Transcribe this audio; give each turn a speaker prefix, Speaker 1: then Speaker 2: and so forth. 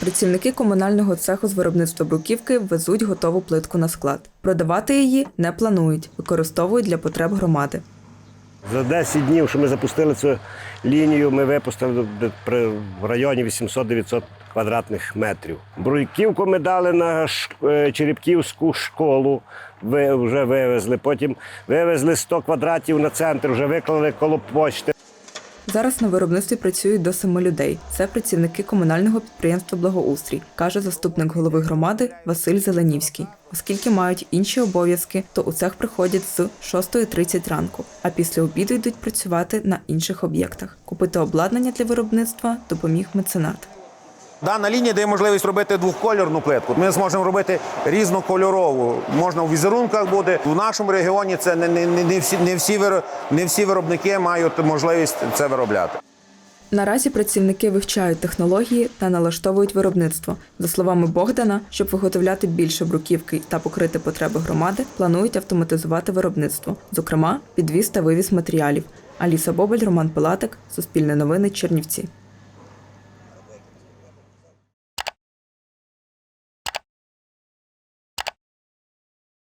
Speaker 1: Працівники комунального цеху з виробництва бруківки везуть готову плитку на склад. Продавати її не планують, використовують для потреб громади.
Speaker 2: За 10 днів, що ми запустили цю лінію, ми випустили в районі 800-900 квадратних метрів. Бруйківку ми дали на е, Черепківську школу, вже вивезли. Потім вивезли 100 квадратів на центр, вже виклали коло почти.
Speaker 1: Зараз на виробництві працюють до семи людей. Це працівники комунального підприємства Благоустрій, каже заступник голови громади Василь Зеленівський. Оскільки мають інші обов'язки, то у цех приходять з 6.30 ранку, а після обіду йдуть працювати на інших об'єктах. Купити обладнання для виробництва допоміг меценат.
Speaker 3: Дана лінія дає можливість робити двохкольорну плитку. Ми зможемо робити різнокольорову. Можна в візерунках буде. В нашому регіоні це не, не, не, всі, не, всі, не всі виробники мають можливість це виробляти.
Speaker 1: Наразі працівники вивчають технології та налаштовують виробництво. За словами Богдана, щоб виготовляти більше бруківки та покрити потреби громади, планують автоматизувати виробництво, зокрема підвіз та вивіз матеріалів. Аліса Бобель, Роман Пилатик, Суспільне новини, Чернівці.